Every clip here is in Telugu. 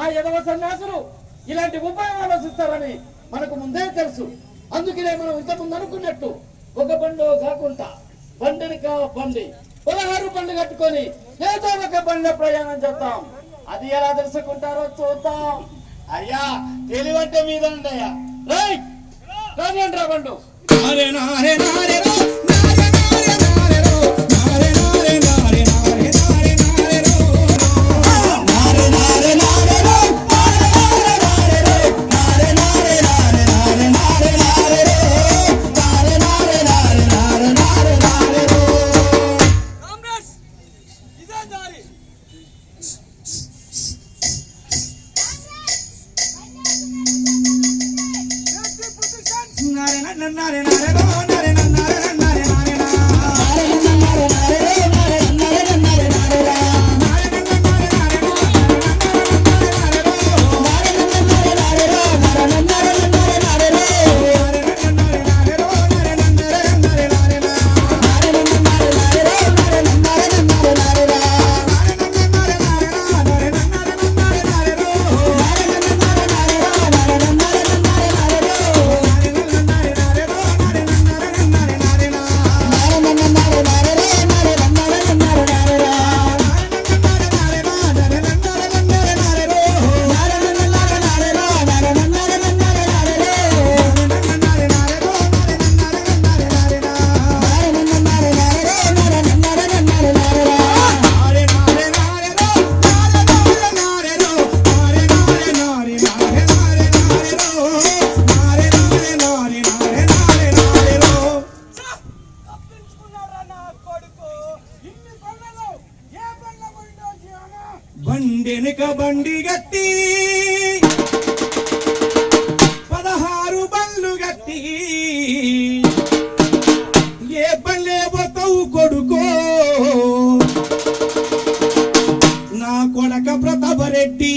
ఆ యదవ సన్యాసులు ఇలాంటి ఉపాయం ఆలోచిస్తారని మనకు ముందే తెలుసు. అందుకనే మనం ఇంతకుముందు అనుకున్నట్టు ఒక పండుగ కాకుండా బండిని కా బండి పదహారు బండి కట్టుకొని ఏదో ఒక బండి ప్రయాణం చేద్దాం. అది ఎలా తెలుసుకుంటారో చూద్దాం. అయ్యా తెలివంటే మీద అయ్యా రైట్ బండు. నన్నారే నారే బండెనుక బండి గట్టి. పదహారు బండ్లు గట్టి. ఏ బండే పోతావు కొడుకో. నా కొడక ప్రతాపరెడ్డి.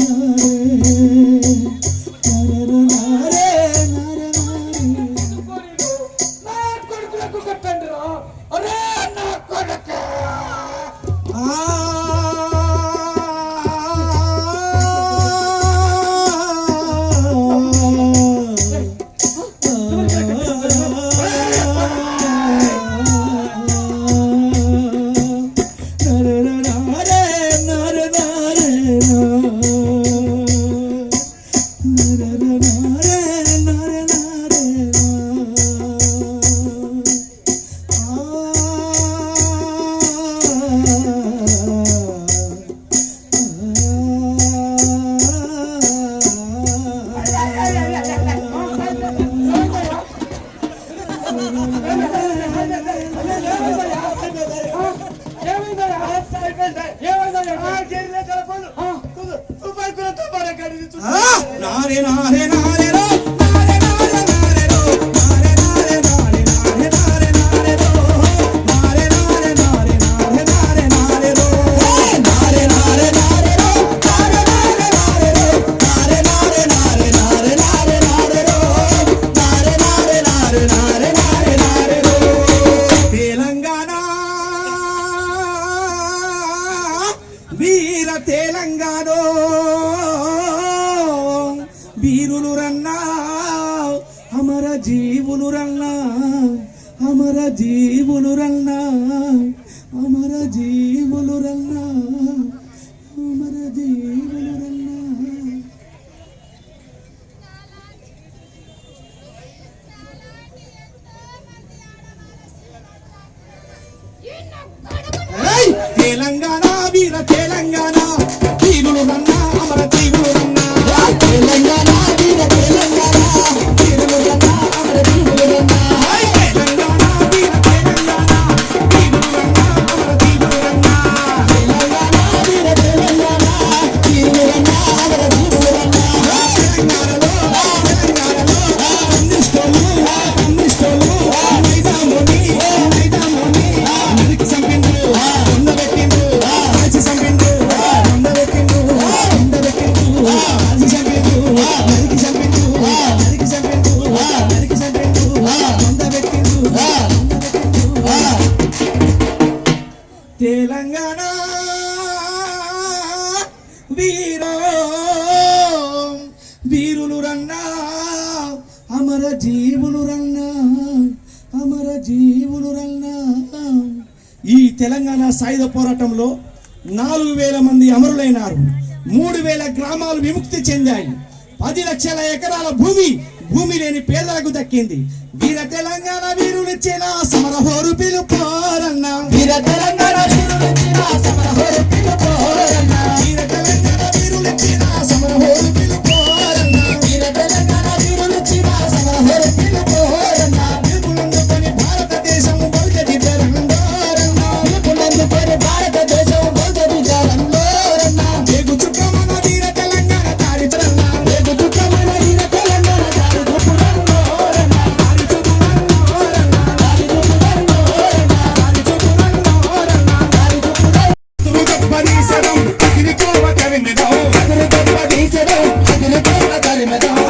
Mm-hmm. జీవులు రన్నా అమర జీవులు రన్నా అమర జీవులు రన్నా అమర జీవులు రన్నా తెలంగాణ వీర తెలంగాణ. జీవులు రన్నా అమర జీవులు రన్నా. ఈ తెలంగాణ సాయుధ పోరాటంలో నాలుగు వేల మంది అమరులైనారు. మూడు వేల గ్రామాలు విముక్తి చెందాయి. పది లక్షల ఎకరాల భూమి భూమి లేని పేదలకు దక్కింది. వీర తెలంగాణ వీరులిచ్చిన సమరహోరు పిలుపోరన్న వీర తెలంగాణ వీరులిచ్చిన సమరహోరు పిలుపోరన్న వీర తప్ప తీర్చడం అదిని తప్ప తరిమెదా